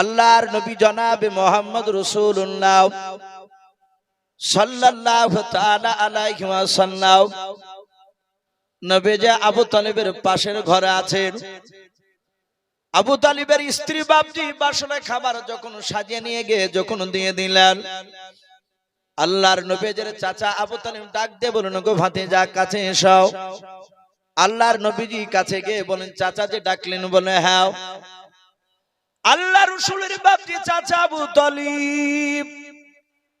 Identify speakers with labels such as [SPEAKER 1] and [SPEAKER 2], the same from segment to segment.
[SPEAKER 1] আল্লাহর নবী জনাবে মোহাম্মদ রসুল্লাহ তাআলা আলাইহি ওয়াসাল্লাম আবু তালিবের পাশের ঘরে আছেন। আবু তালিবের স্ত্রী বাপজি বাসনে খাবার যখন সাজিয়ে নিয়ে গিয়ে যখন দিয়ে দিলেন, আল্লাহর নবীজের চাচা আবু তালিব ডাক দিয়ে বলুন গো ভাতে যা কাছে এসো। আল্লাহর নবীজি কাছে গিয়ে বলেন, চাচা যে ডাকলেন বলে হ্যাঁ। আল্লাহ রসুলের বাপজি চাচা আবু তালিব।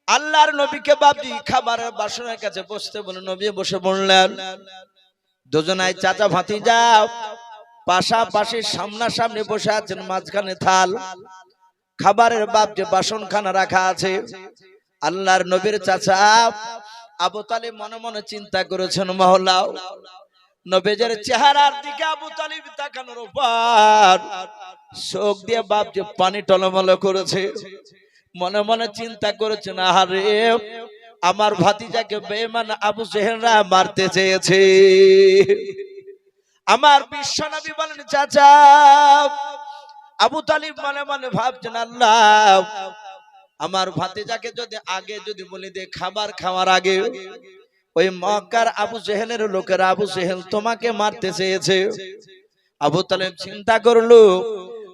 [SPEAKER 1] আল্লাহর নবীকে বাপজি খাবারের বাসনের কাছে বসতে বলে নবী বসে বললেন দুজনায় চাচা ভাতি যাও পাশাপাশি সামনাসামনি বসে আছেন মাঝখানে থাল। খাবারের বাপ যে বাসন খানা রাখা আছে। আল্লাহর নবীর চাচা আবু তালিব মনে মনে চিন্তা করেছেন মহলাও নবেজের চেহারার দিকে আবু তালিব তাকানোর পর চোখ দিয়ে বাপ যে পানি টলমল করেছে, মনে মনে চিন্তা করেছেন আহারে আমার ভাতিজাকে বেমান আবু জেহেলরা মারতে চেয়েছে। আমার বিশ্বনবী বলেন, চাচা, আবু তালিব মনে মনে ভাবছেন, আল্লাহ, আমার ভাতিজাকে যদি আগে যদি বলি দে খাবার খাওয়ার আগে, ওই মক্কার আবু জেহেলের লোকের, আবু জেহেল তোমাকে মারতে চেয়েছে। আবু তালেব চিন্তা করল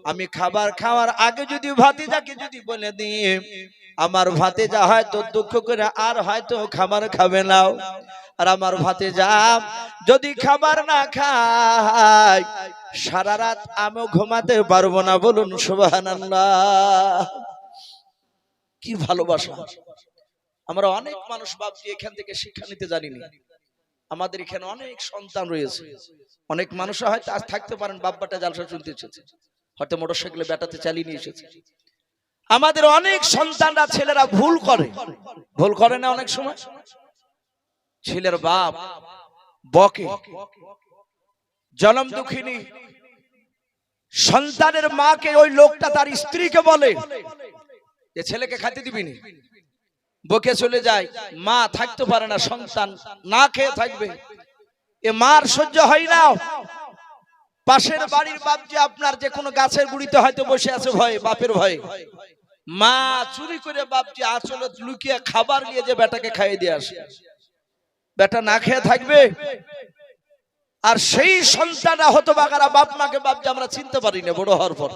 [SPEAKER 1] আমি খাবার খাওয়ার আগে যদি ভাতিজাকে যদি বলে দিই, আমার ভাতিজা হয়তো দুঃখ করে আর হয়তো খাবার খাবে না। আর আমার ভাতিজা, যদি খাবার না খায়, সারা রাত আমিও ঘুমাতে পারব না। বলুন, সুবহানাল্লাহ। কি ভালোবাসা। আমরা অনেক মানুষ ভাবছি এখান থেকে শিক্ষা নিতে জানিনি। আমাদের এখানে অনেক সন্তান রয়েছে। অনেক মানুষ হয়তো আজ থাকতে পারেন বাব্বাটা জালসা শুনতে এসেছে হয়তো মোটরসাইকেলে বেটাতে চালিয়ে নিয়ে এসেছে। আমাদের অনেক সন্তানরা, ছেলেরা ভুল করে। ভুল করে না অনেক সময়? ছেলের বাপ বকে। জনম দুঃখিনী। সন্তানের মাকে ওই লোকটা তার স্ত্রীকে বলে যে ছেলেকে খাইতে দিবি নি? বকে চলে যায়। মা থাকতে পারে না, সন্তান না খেয়ে থাকবে। এ মার সহ্য হয় না। পাশের বাড়ির বাপ যে আপনার যে কোনো গাছের গুড়িতে হয়তো বসে আছে, ভয়ে, বাপের ভয়ে। মা চুরি করে বাপ যে আচলে লুকিয়ে খাবার নিয়ে যে বেটাকে খাইয়ে দিয়ে আসে। বেটা না খেয়ে থাকবে? আর সেই সন্তানরা হতো বাগারা বাপ মাকে বাপ যে আমরা চিনতে পারি না বড় হওয়ার পর।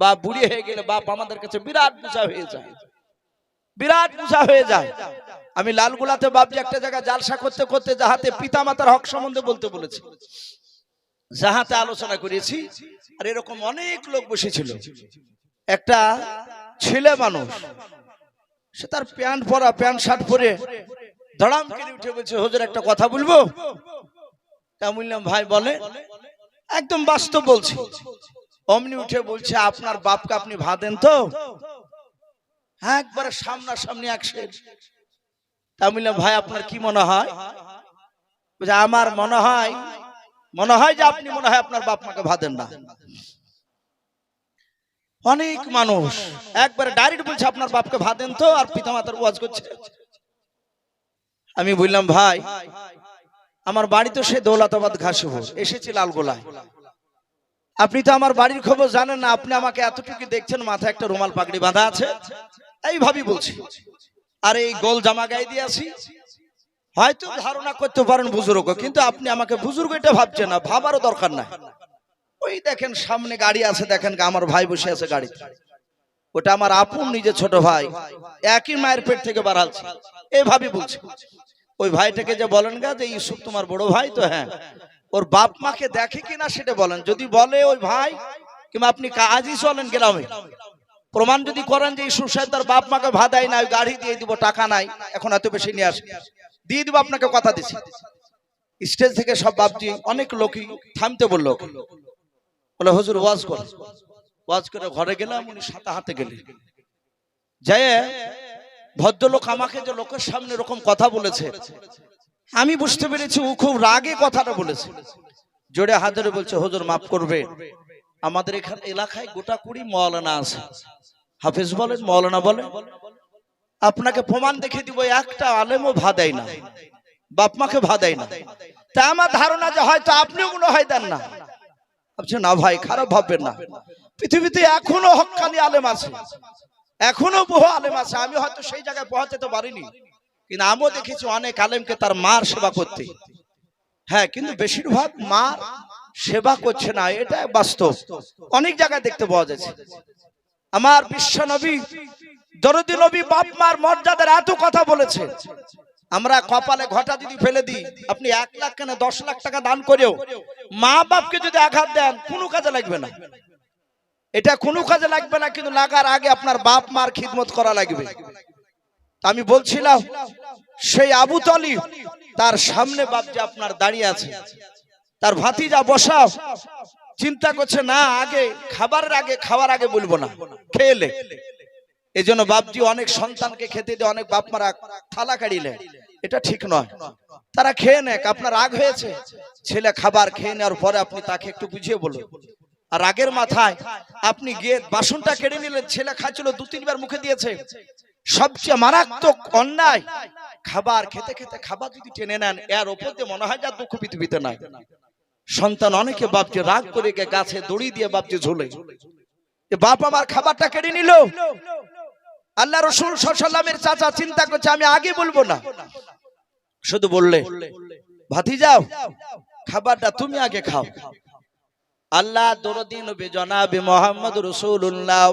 [SPEAKER 1] বাপ বুড়ি হয়ে গেলে বাপ আমাদের কাছে বিরাট বুঝা হয়ে যায়। বিরাট বুঝা হয়ে যায়। আমি লালগুলাতে বাপজি একটা জায়গায় জালসা করতে করতে যাহাতে পিতা মাতার হক সম্বন্ধে বলতে বলেছি। যাহাতে আলোচনা করেছি আর এরকম অনেক লোক বসেছিল। একটা ছেলে মানুষ, সে তার প্যান্ট পরা, প্যান্ট শার্ট পরে ধড়াম করে উঠে বলছে, হুজুর, একটা কথা বলব? তা বললাম, ভাই, বলে। একদম বাস্তব বলছি। অমনি উঠে বলছে, আপনার বাপকে আপনি ভাতেন তো? হ্যাঁ একবারে সামনাসামনি এক শের তা বললাম, ভাই, আপনার কি মনে হয়? আমার মনে হয় মনে হয় যে আপনি মনে হয় আপনার বাপ মাকে ভাতেন না। অনেক মানুষ, একবারে ডাইরেক্ট বলছে আপনার বাপকে ভাতেন তো, আর পিতা মাতার ওয়াজ করছে। আমি বললাম, ভাই, আমার বাড়ি তো সে দৌলতাবাদ ঘাসিপুর এসেছি লালগোলায় আপনি তো আমার বাড়ির খবর জানেন না, আপনি আমাকে এতটুকু দেখছেন, মাথায় একটা রুমাল পাগড়ি বাঁধা আছে। এইভাবেই বলছি। আর এই গোল জামা গায়ে দিয়ে আসি। হয়তো ধারণা করতে পারেন বুজুর্গ কিন্তু আপনি আমাকে বুজুর্গ এটা ভাবছেন না ভাবারও দরকার নাই। ওই দেখেন সামনে গাড়ি আছে দেখেন আমার ভাই বসে আছে গাড়ি। ওটা আমার আপন নিজে ছোট ভাই একই মায়ের পেট থেকে বাড়ালছে এভাবে বলছি। ওই ভাইটাকে যে বলেন গা যে ইউসুফ তোমার বড় ভাই তো হ্যাঁ। ওর বাপ মাকে দেখে কিনা সেটা বলেন। যদি বলে ওই ভাই কিংবা আপনি কাজই চলেন গ্রামে প্রমাণ যদি করেন যে ইসুফ সাহেব তার বাপ মাকে ভাদাই নাই গাড়ি দিয়ে দিব টাকা নাই এখন এত বেশি নিয়ে আসে দিয়ে দিব আপনাকে কথা দিছি। স্টেজ থেকে সব বাপজি অনেক লোকই থামতে বলল বলে, হুজুর, ওয়াজ কর। ওয়াজ করে ঘরে গেলাম, উনি সাতা হাতে গেলেন। যায় ভদ্রলোক আমাকে যে লোকের সামনে এরকম কথা বলেছে, আমি বুঝতে পেরেছি ও খুব রাগে কথাটা বলেছে। জোরে হাত ধরে বলছে, হুজুর, মাফ করবে। আমাদের এখানে এলাকায় গোটা কুড়ি মৌলানা আছে। হাফিজ বলেন, মৌলানা বলেন। আপনাকে প্রমাণ দেখে দিব, একটা আলেমও দেয় না, বাপ মাকে দেয় না। তা আমার ধারণা যে হয়তো আপনিও মনে হয় দেন না। ভাবছে, না ভাই, খারাপ ভাববেন না। পৃথিবীতে এখনও হক্কানি আলেম আছে। এখনও বহু আলেম আছে। আমি হয়তো সেই জায়গায় পৌঁছাতে পারিনি। কিন্তু আমিও দেখেছি অনেক আলেমকে তার মার সেবা করতে। হ্যাঁ কিন্তু বেশিরভাগ মা সেবা করছে না। এটা বাস্তব। অনেক জায়গায় দেখতে পাওয়া যাচ্ছে। আমার বিশ্ব নবী, দরদি নবী বাপ মার মর্যাদার এত কথা বলেছে। আমরা কপালে ঘটা যদি ফেলে দিই, আপনি এক লাখ কেন দশ লাখ টাকা দান করেও মা বাপকে যদি আঘাত দেন, কোনো কাজে লাগবে না। এটা কোনো কাজে লাগবে না, কিন্তু লাগার আগে আপনার বাপ মার খিদমত করা লাগবে। আমি বলছিলাম, সেই আবু তলিব, তার সামনে বাপ যে আপনার দাঁড়িয়ে আছে, তার ভাতিজা বসাও চিন্তা করছে, না, আগে, খাবারের আগে, খাওয়ার আগে বলব না খেলে এই জন্য বাপজি অনেক সন্তানকে খেতে দিয়ে অনেক বাপ মারা থালা কাড়িলে এটা ঠিক নয়। তারা খেয়ে নেক, আপনার রাগ হয়েছে। ছেলে খাবার খেয়ে নেওয়ার পরে আপনি তাকে একটু বুঝিয়ে বলুন। আর রাগের মাথায় আপনি গিয়ে বাসনটা কেড়ে নিলেন, ছেলে খাচ্ছিল, দু, তিনবার মুখে দিয়েছে। সবচেয়ে মারাত্মক অন্যায়, খাবার খেতে খেতে খাবার যদি টেনে নেন, এর ওপর দিয়ে মনে হয় যা দুঃখ পৃথিবীতে নাই। সন্তান অনেকে বাপকে রাগ করে গাছে দড়ি দিয়ে বাপকে ঝোলে। বাপ আমার খাবারটা কেড়ে নিল। আল্লাহ রসুল সাল্লামের চাচা চিন্তা করছে, আমি আগে বলব না। শুধু বললে ভাতি যাও খাবারটা তুমি আগে খাও। আল্লাহ দরদিন নবী জনাবে মোহাম্মদ রসুল্লাহ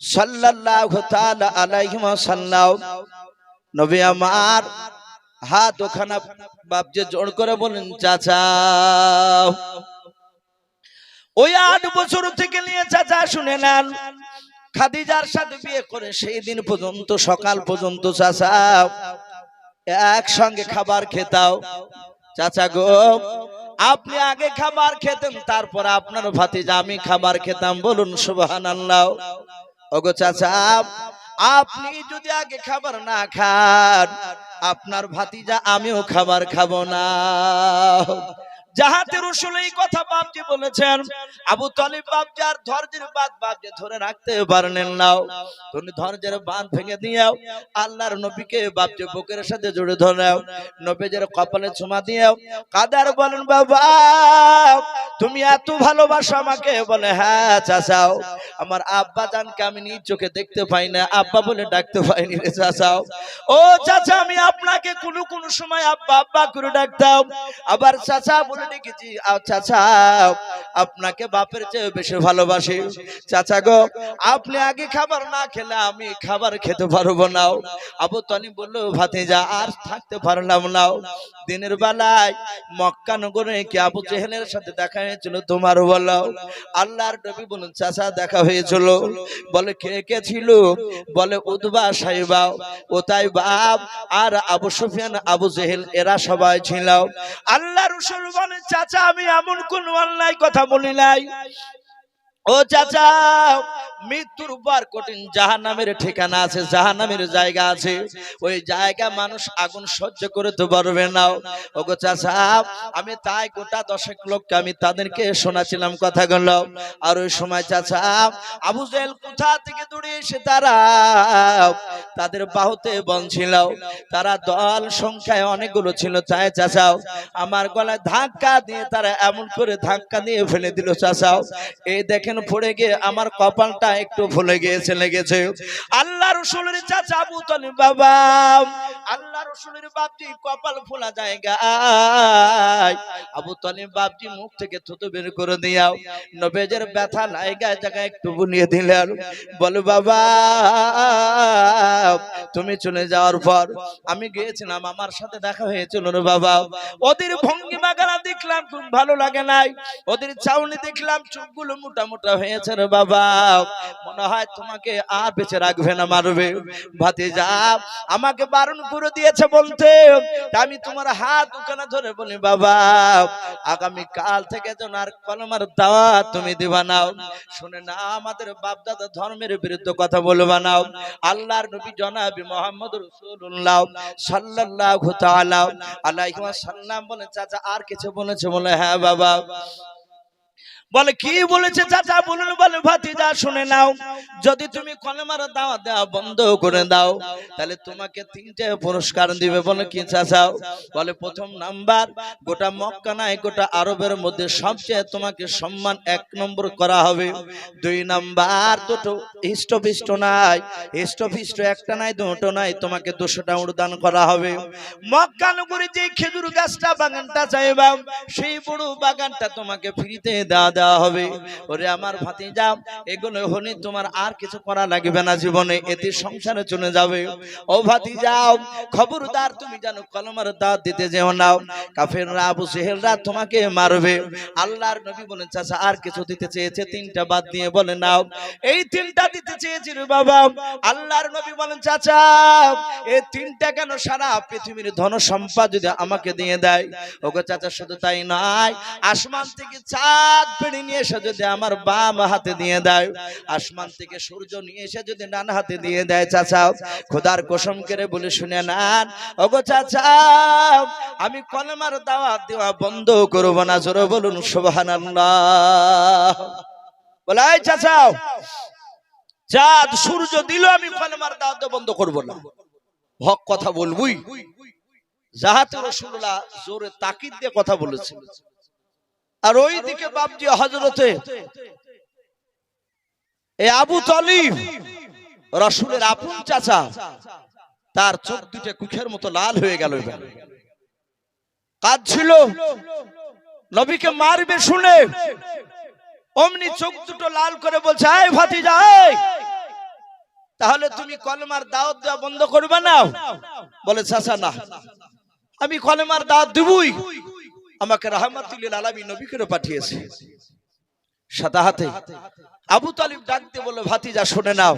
[SPEAKER 1] সাল্লাল্লাহু তাআলা আলাইহি ওয়াসাল্লাম, নবী আমার হাত ওখানা বাপ যে জোর করে বলেন, চাচা, ওই আট বছর থেকে নিয়ে চাচা শুনে নেন। খাদিজার সাথে বিয়ে করে সেই দিন পর্যন্ত, সকাল পর্যন্ত চাচা, একসঙ্গে খাবার খেতাও চাচা গো, আপনি আগে খাবার খেতেন, তারপর আপনার ভাতিজা, আমি খাবার খেতাম, বলুন সুবাহান ওগো চাচা, আপনি যদি আগে খাবার না খান আপনার ভাতিজা আমিও খাবার খাব না। যাহাতে রসুল এই কথা বাপজি বলেছেন, আবু তালিব বাপজি আর ধৈর্যের বাদ বাপজি ধরে রাখতে পারলেন নাও তুমি ধৈর্যের বাঁধ ভেঙে দিয়াও, আল্লাহর নবীকে বাপজি বুকের সাথে জুড়ে ধরাও নবীজের কপালে চুমা দিয়াও, কাদার বলেন, বাবা, তুমি এত ভালোবাসো আমাকে। বলে হ্যাঁ চাচাও, আমার আব্বা জানকে আমি নিজ চোখে দেখতে পাই না, আব্বা বলে ডাকতে পাইনি রে চাচাও। ও চাচা, আমি আপনাকে কোনো কোনো সময় আব্বা আব্বা করে ডাকতাম। আবার চাচা বলে আপনাকে বাপের চেয়ে বেশি ভালোবাসি। চাচা গো, আপনি আগে খাবার না খেলে আমি খাবার খেতে পারব না। আবু তনি বলল আর থাকতে পারলাম না। দিনের বেলায় মক্কা নগরে কি আবু সাথে দেখা হয়েছিল তোমার বলো? আল্লাহর নবী বলুন চাচা, দেখা হয়েছিল। বলে, কে কে ছিল? বলে উদবা সাইবা ও তাই বাপ আর আবু সুফিয়ান, আবু জেহেল, এরা সবাই ছিল। আল্লাহ বলে চাচা আমি এমন কোন অন্যায় কথা বলি নাই। ও চাচা, মৃত্যুর পর কঠিন জাহান্নামের ঠিকানা আছে, জাহান্নামের জায়গা আছে। ওই জায়গা মানুষ আগুন সহ্য করতে পারবে না। ওগো চাচা, আমি তাই গোটা দশেক লোককে আমি তাদেরকে শোনাছিলাম কথাগুলো। আর ওই সময় চাচা, আবু জেল কোথা থেকে দূরে এসে তারা তাদের বাহুতে বন ছিল তারা দল সংখ্যায় অনেকগুলো ছিল চায় চাচাও আমার গলায় ধাক্কা দিয়ে তারা এমন করে ধাক্কা দিয়ে ফেলে দিল চাচাও এই দেখেন পড়ে গিয়ে আমার কপালটা একটু ফুলে গিয়েছে, লেগেছে। আল্লাহ রসুলের চাচা আবু বাবা, আল্লাহ রসুলের বাপজি কপাল ফোলা জায়গা আবু তালিব বাপজি মুখ থেকে থুতু বের করে দিয়াও নবেজের ব্যথা লাইগায় জায়গায় একটু বুনিয়ে দিলেন। বলে, বাবা, তুমি চলে যাওয়ার পর আমি গিয়েছিলাম, আমার সাথে দেখা হয়েছিল রে বাবা। ওদের ভঙ্গিমা গালা দেখলাম, খুব ভালো লাগে নাই। ওদের চাউনি দেখলাম, চোখগুলো মোটা মোটা হয়েছে রে বাবা। মনে হয় তোমাকে আর বেঁচে রাখবে না, মারবে। ভাতে যা আমাকে বারণ করে দিয়েছে বলতে। আমি তোমার হাত ওখানে ধরে বলি, বাবা আগামী কাল থেকে যেন আর কলমার দাওয়াত তুমি দিবা নাও শুনে না, আমাদের বাপ দাদা ধর্মের বিরুদ্ধে কথা বলবা নাও আল্লাহর নবী জনাবি মোহাম্মদ রাসূলুল্লাহ সাল্লাল্লাহু তাআলা আলাইহি ওয়াসাল্লাম বলে চাচা, আর কিছু বলেছে? বলে হ্যাঁ বাবা। বলে কি বলেছে চাচা? বলুন বলে ভাতিজা শুনে নাও। যদি তুমি কলেমার দাওয়া দেওয়া বন্ধ করে দাও তাহলে তোমাকে তিনটে পুরস্কার দিবে বলে কি চাচাও বলে প্রথম নাম্বার গোটা মক্কা নাই গোটা আরবের মধ্যে সবচেয়ে তোমাকে সম্মান এক নম্বর করা হবে। দুই নাম্বার দুটো হিষ্টপিষ্ট নাই। হিষ্টপিষ্ট একটা নাই দুটো নাই তোমাকে দুশোটা উড়দান করা হবে। মক্কা নগরে যে খেজুর গাছটা বাগানটা চাইবাম সেই বড় বাগানটা তোমাকে ফ্রিতে দেওয়া দেওয়া হবে। ওরে আমার ভাতিজা, এগুলো হলে তোমার আর কিছু করা লাগবে না জীবনে, এতে সংসারে চলে যাবে। ও ভাতিজাও খবরদার তুমি জানো কলমার দাঁত দিতে যেও নাও কাফেররা, আবু সেহেলরা তোমাকে মারবে। আল্লাহর নবী বলেন, চাচা, আর কিছু দিতে চেয়েছে, তিনটা বাদ দিয়ে বলে নাও। এই তিনটা দিতে চেয়েছি রে বাবা। আল্লাহর নবী বলেন, চাচা, এই তিনটা কেন সারা পৃথিবীর ধন সম্পদ যদি আমাকে দিয়ে দেয়? ওগো চাচা, শুধু তাই নয়, আসমান থেকে চাঁদ পেড়ে নিয়ে এসে যদি আমার বাম হাতে দিয়ে দেয়, আসমান থেকে সূর্য নিয়ে এসে যদি ডান হাতে দিয়ে দেয়, চাচা, খোদার কসম করে বলে শুনে নেন। ওগো চাচা, আমি কলমার দাওয়াত দেওয়া বন্ধ করব না, জোরে বলুন সুবহানাল্লাহ। বলাই চাচা, চাঁদ, সূর্য দিল আমি কলমার দাওয়াত দেওয়া বন্ধ করব না। হক কথা বলবুই? জাহাতে রসুল্লাহ জোরে তাকিদ দিয়ে কথা বলেছে। আর ওই দিকে বাপজি হজরতে এ আবু তলিব, রসুলের আপন চাচা, তার চোখ দুটো কুখের মতো লাল হয়ে গেল কাজ ছিল নবীকে মারবে শুনে অমনি চোখ দুটো লাল করে বলছে আয় ভাতি যায় তাহলে তুমি কলমার দাওয়াত দেওয়া বন্ধ করবে না? বলে, চাচা, না। আমি কলেমার দাওয়াত দিবই। আমাকে রাহমাতুল্লিল আলামিন নবী করে পাঠিয়েছে। সাদা হাতে। আবু তালিব ডাক দিয়ে বলে ভাতিজা, শুনে নাও।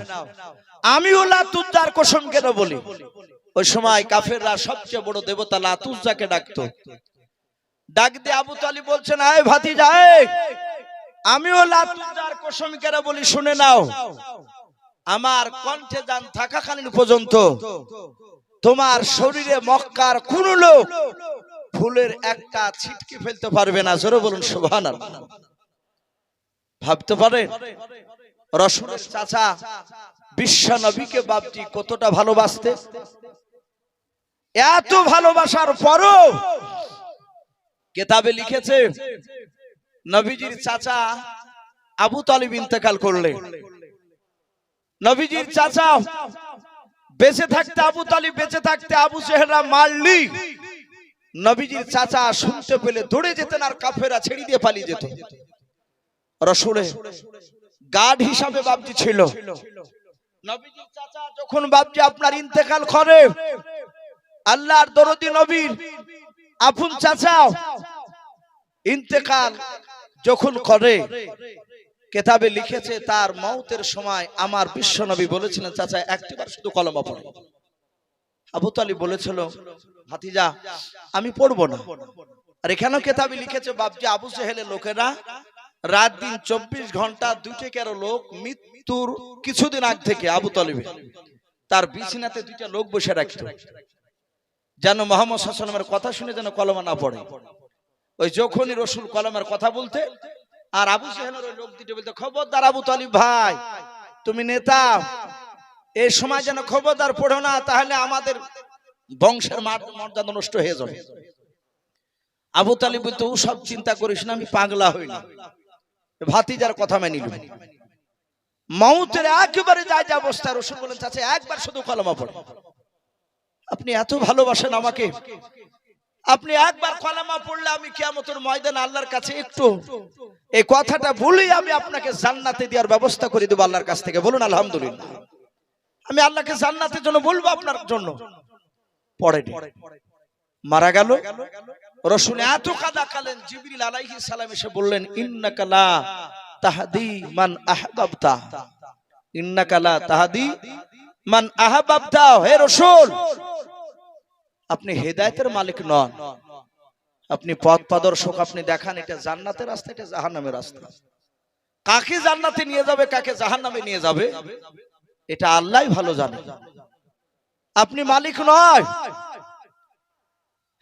[SPEAKER 1] আমি ও লাতুজ্জার কসম কেন বলি? ওই সময় কাফেররা সবচেয়ে বড় দেবতা লাতুজ্জাকে ডাকতো। ডাক দিয়ে আবু তালিব বলছেন, আয় ভাতিজা আমিও লাতুজ্জার কসম কেন বলি, শুনে নাও। আমার কণ্ঠে যান থাকাকালীন পর্যন্ত তোমার শরীরে মক্কার কোন লোক ফুলের একটা ছিটকে ফেলতে পারবে না। জোরে বলুন সুবহান ভাবতে পারে? রসুলের চাচা বিশ্ব নবীকে বাপজি কতটা ভালোবাসতে? এত ভালোবাসার পরও কেতাবে লিখেছে, নবীজির চাচা আবু তালিব ইন্তেকাল করলে। নবীজির চাচা বেঁচে থাকতে, আবু তালিব বেঁচে থাকতে আবু চেহারা মারলি। নবীজির চাচা শুনতে পেলে দৌড়ে যেতেন আর কাফেরা ছেড়ে দিয়ে পালিয়ে যেত। রসুলে, গার্ড হিসাবে বাপজি ছিল। নবীজির চাচা যখন বাপজি আপনার ইন্তেকাল করে, আল্লাহর দরদি নবীর আপন চাচা ইন্তেকাল যখন করে, কেতাবে লিখেছে, তার মৌতের সময় আমার বিশ্ব নবী বলেছিলেন, চাচা, একটিবার শুধু কলমা পড়ে। আবু তালি বলেছিল ভাতিজা, আমি পড়ব না। আর এখানেও কেতাবে লিখেছে, বাপজি আবু সেহেলের লোকেরা, রাত দিন চব্বিশ ঘণ্টা দুইটে কেরো লোক মৃত্যুর কিছুদিন আগ থেকে আবু তলিবে তার বিছানাতে দুইটা লোক বসে রাখত। যেন মোহাম্মদ সাল্লামের কথা শুনে যেন কলমা না পড়ে। ওই যখনই রসুল কলমের কথা বলতে, আর আবু সেহেলের ওই লোক দুটো বলতে, খবরদার আবু তালিব ভাই, তুমি নেতা এই সময় যেন খবরদার পড়ো না, তাহলে আমাদের বংশের মর্যাদা নষ্ট হয়ে যাবে। আবু তালিব ও সব চিন্তা করিস না, আমি পাগলা হই না ভাতিজার কথা মেনিল মৌতের একেবারে যা যা অবস্থা, রসুল বলেন, চাচা, একবার শুধু কলমা পড়ে। আপনি এত ভালোবাসেন আমাকে। আপনি একবার কলামা পড়লে আমি কিয়ামতের ময়দান আল্লাহর কাছে একটু এই কথাটা বলেই আমি আপনাকে জান্নাতে দেওয়ার ব্যবস্থা করে দেবো আল্লাহর কাছ থেকে। বলুন, আলহামদুলিল্লাহ। আমি আল্লাহকে জান্নাতের জন্য বলব আপনার জন্য। পড়ে মারা গেল। রসুল এত কাদা কালেন জিবরিল আলাইহিস সালাম এসে বললেন, ইন্নাকা লা তাহদি মান আহবাবতা। ইন্নাকা লা তাহদি মান আহবাবতা। হে রসুল, আপনি হেদায়েতের মালিক নন। আপনি পথ প্রদর্শক, আপনি দেখান, এটা জান্নাতের রাস্তা, এটা জাহান্নামের রাস্তা। কাকে জান্নাতে নিয়ে যাবে, কাকে জাহান্নামে নিয়ে যাবে, এটা আল্লাহ ভালো জানে। আপনি মালিক নয়।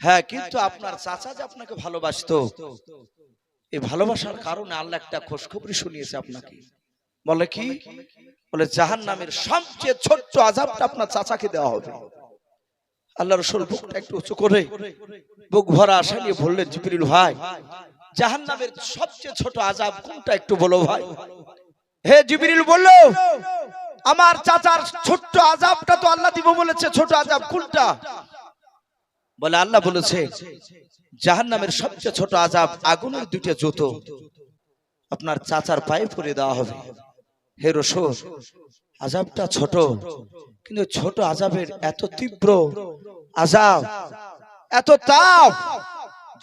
[SPEAKER 1] হ্যাঁ কিন্তু আপনার চাচা যে আপনাকে ভালোবাসতো এই ভালোবাসার কারণে আল্লাহ একটা খোঁজখবরি শুনিয়েছে আপনাকে। বলে কি? বলে জাহান নামের সবচেয়ে ছোট্ট আজাবটা আপনার চাচাকে দেওয়া হবে। আল্লাহ রসুল বুকটা একটু উঁচু করে বুক ভরা আশা নিয়ে বললেন জিবরিল ভাই জাহান নামের সবচেয়ে ছোট আজাব কোনটা একটু বলো ভাই? হে জিবরিল বলল আমার চাচার ছোট্ট আজাবটা তো আল্লাহ দিব বলেছে, ছোট আজাব কোনটা? বলে আল্লাহ বলেছে জাহান নামের সবচেয়ে ছোট আজাব আগুনের দুটো জুতো। আপনার চাচার পায়ে পরে দেওয়া হবে। হে রসুল আজাবটা ছোট, কিন্তু ছোট আজাবের এত তীব্র আজাব এত তাপ,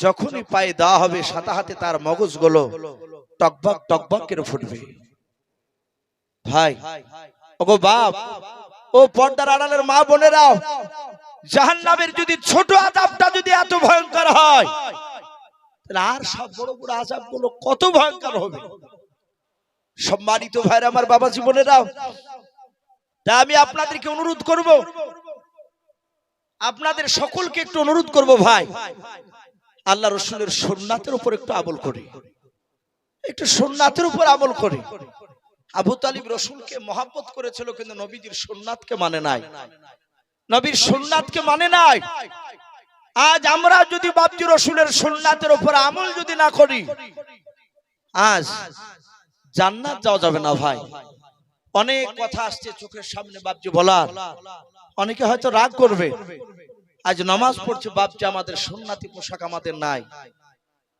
[SPEAKER 1] যখনই পায়ে দেওয়া হবে সাথে হাতে তার মগজগুলো টকবক টকবক করে ফুটবে ভাই ওগো বাপ, ও পর্দার আড়ালের মা বোনেরাও, জাহান্নামের যদি ছোট আজাবটা যদি এত ভয়ঙ্কর হয়, তাহলে আর সব বড় বড় আজাবগুলো কত ভয়ঙ্কর হবে। সম্মানিত ভাইরা আমার বাবা জীবনেরাও তা আমি আপনাদেরকে অনুরোধ করব, আপনাদের সকলকে একটু অনুরোধ করব ভাই, আল্লাহ রসুলের সোননাথের উপর একটু আমল করি, একটু সোননাথের উপর আমল করি। আবু তালিব রসুলকে মহাব্বত করেছিল, কিন্তু নবীজির সোননাথকে মানে নাই। নবীর সোননাথকে মানে নাই। আজ আমরা যদি বাবজি রসুলের সোননাথের উপর আমল যদি না করি, আজ জান্নাত যাওয়া যাবে না ভাই। অনেক কথা আসছে চোখের সামনে বাবজি বলার। অনেকে হয়তো রাগ করবে, আজ নামাজ পড়ছে, বাপজি আমাদের সুন্নাতি পোশাক আমাদের নাই।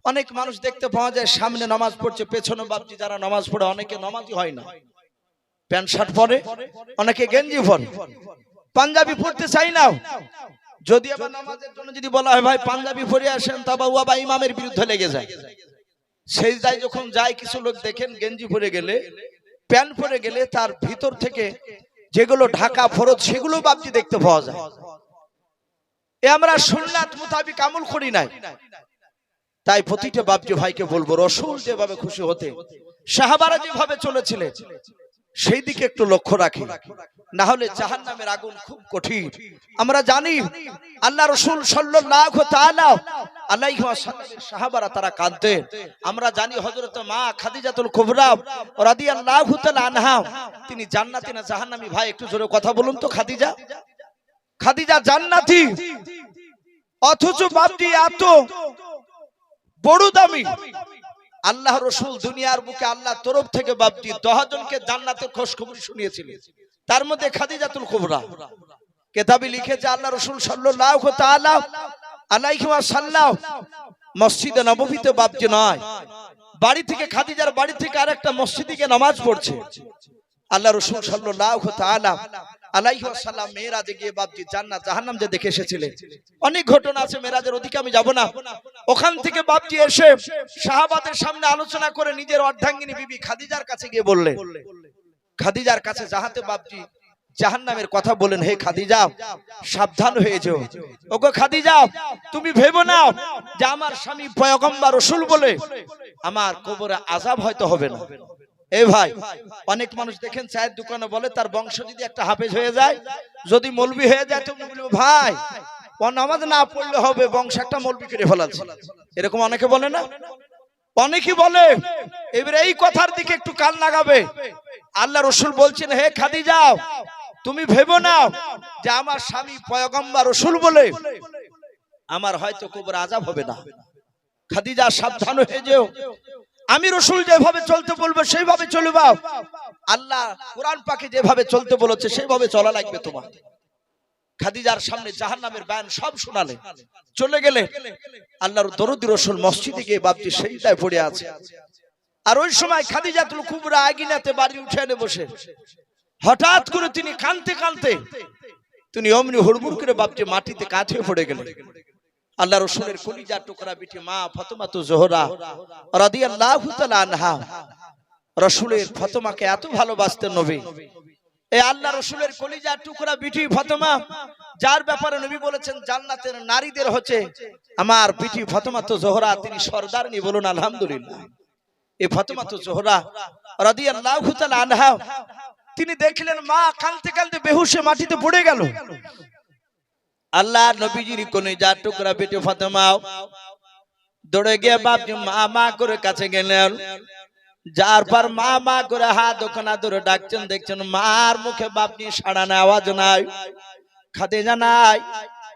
[SPEAKER 1] অনেক মানুষ দেখতে পাওয়া যায় সামনে নামাজ পড়ছে, পেছনে বাপজি যারা নামাজ পড়ে, অনেকে নামাজই হয় না। প্যান্ট শার্ট পরে, অনেকে গেঞ্জি পরে। পাঞ্জাবি পড়তে চাই না। যদি আবার নামাজের জন্য যদি বলা হয়, ভাই, পাঞ্জাবি পরে আসেন তা বাবু বা ইমামের বিরুদ্ধে লেগে যায়। সেই দায় যখন যায়, কিছু লোক দেখেন গেঞ্জি পরে গেলে, প্যান্ট পরে গেলে তার ভিতর থেকে যেগুলো ঢাকা ফরজ, সেগুলো বাপজি দেখতে পাওয়া যায়। এ আমরা সুন্নাত মোতাবিক আমল করি নাই। তাই প্রতিটা বাপজি ভাইকে বলব, রসুল যেভাবে খুশি হতে, সাহাবারা যেভাবে চলেছিলেন সেই দিকে একটু লক্ষ্য রাখি। না হলে জাহান নামের আগুন খুব কঠিন। আমরা জানি, আল্লাহ রসুল সাহাবারা তারা কাঁদতেন। আমরা জানি হযরত মা খাদিজাতুল কুবরা রাদিয়াল্লাহু তাআলা আনহা, তিনি জান্নাতি না জাহান্নামী? ভাই, একটু জোরে কথা বলুন তো, খাদিজা। খাদিজা জান্নাতি? অথচ বাপজি এত বড় দামি। আল্লাহ রসুল দুনিয়ার বুকে আল্লাহ তরফ থেকে বাপজি দহজনকে জান্নাতের খোঁজ খবর শুনিয়েছিলেন। তার মধ্যে খাদিজাতুল কুবরা। কেতাবি লিখেছে আল্লাহ রসুল সাল্লাল্লাহু তাআলা আলাইহি ওয়াসাল্লাম মসজিদে নববীতে বাপজি নয়, বাড়ি থেকে খাদিজার বাড়ি থেকে আরেকটা মসজিদে নামাজ পড়ছে। আল্লাহ রসুল সাল্লাল্লাহু তাআলা খাদিজার কাছে গিয়ে জাহান্নামের কথা বলেন, হে খাদিজা, সাবধান হয়ে যাও। ওগো খাদিজা, তুমি ভেবো না যে আমার স্বামী পয়গম্বর রসুল বলে আমার কবরে আজাব হয়তো হবে না। এ ভাই, অনেক মানুষ দেখেন চায়ের দোকানে বলে, তার বংশ যদি একটা হাফেজ হয়ে যায়, যদি মলবি হয়ে যায় তুমি বলব ভাই নামাজ না পড়লে হবে, বংশ একটা মলবি করে ফেলাচ্ছে। এরকম অনেকে বলে না? অনেকে বলে, এবারে এই কথার দিকে একটু কান লাগাবে। আল্লাহ রসুল বলছেন, হে খাদি যাও তুমি ভেবো না যে আমার স্বামী পয়গম্বা রসুল বলে আমার হয়তো কবর আজাব হবে না। খাদিজা, সাবধান হয়ে যেও। আমি রসুল যেভাবে চলতে বলব, সেইভাবে চলবা। আল্লাহ কোরআন পাকে যেভাবে চলতে বলেছে, সেইভাবে চলা লাগবে তোমার। খাদিজার সামনে জাহান নামের বায়ান সব শোনালে। চলে গেলে আল্লাহর দরদি রসুল মসজিদে গিয়ে বাপজি সেইটায় পড়ে আছে। আর ওই সময় খাদিজা খাদিজাতুল কুবরা আগিনাতে বাড়ি উঠে এনে বসে। হঠাৎ করে তিনি কানতে কানতে, তিনি অমনি হুড়মুড় করে বাপজি মাটিতে কাঠ পড়ে গেলেন। আল্লাহ রসুলের কলিজা টুকরা বিটি মা ফতমা তো জোহরা রাদিয়াল্লাহু তাআলা আনহা। রসুলের ফতমাকে এত ভালোবাসতেন নবী। এই আল্লাহ রসুলের কলিজা টুকরা বিটি ফতমা, যার ব্যাপারে নবী বলেছেন, জান্নাতের নারীদের হচ্ছে আমার বিটি ফতমা তো জোহরা, তিনি সর্দারনি বলুন, আলহামদুলিল্লাহ। এই ফতমা তো জোহরা রাদিয়াল্লাহু তাআলা আনহা। তিনি দেখলেন মা কাঁদতে কাঁদতে বেহুশে মাটিতে পড়ে গেল। আল্লাহ নবীজির কোন যা টুকরা পেটে ফাতেমা দৌড়ে গিয়ে বাপজি মা মা করে কাছে গেলেন। যার পর মা মা করে হাত ওখানা ধরে ডাকছেন, দেখছেন মার মুখে বাপনি সাড়া না আওয়াজ নাই। জানাই নাই।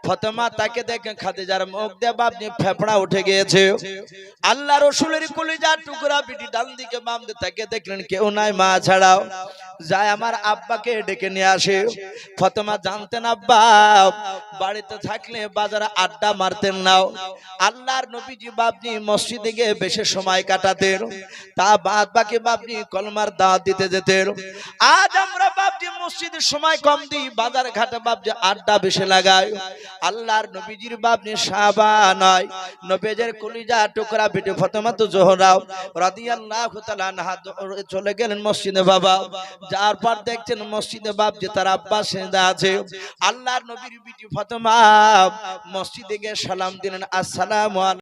[SPEAKER 1] ফতেমা তাকে দেখে খাদিজার মুখ দিয়ে বাপনি ফেফড়া উঠে গিয়েছে। আল্লাহ রসুলের কলিজা টুকরা বিটি ডান দিকে বাম দিকে তাকে দেখলেন, কেউ নাই মা ছাড়াও। যায় আমার আব্বাকে ডেকে নিয়ে আসে। ফতেমা জানতেন, আব্বা, বাড়িতে থাকলে বাজারে আড্ডা মারতেন নাও আল্লাহর নবীজি বাপনি মসজিদে গিয়ে বেশি সময় কাটাতেন। তা বাদ বাকি বাপনি কলমার দাওয়াত দিতে যেতেন। আজ আমরা বাপজি মসজিদের সময় কম দিই, বাজার ঘাটে বাপজি আড্ডা বেশি লাগাই আল্লাহর নবীজির বাপনি সাবা নয়। নবীজের কলিজা টুকরা বেটে ফতেমা তো জোহরাও রাদিয়াল্লাহু তাআলা আনহা চলে গেলেন মসজিদে বাবা। যার পর দেখছেন মসজিদে বাপ যে তার আব্বা সেজদা আছে। আল্লাহর নবীর বিটি ফতেমা মসজিদে গিয়ে সালাম দিলেন, আসসালামু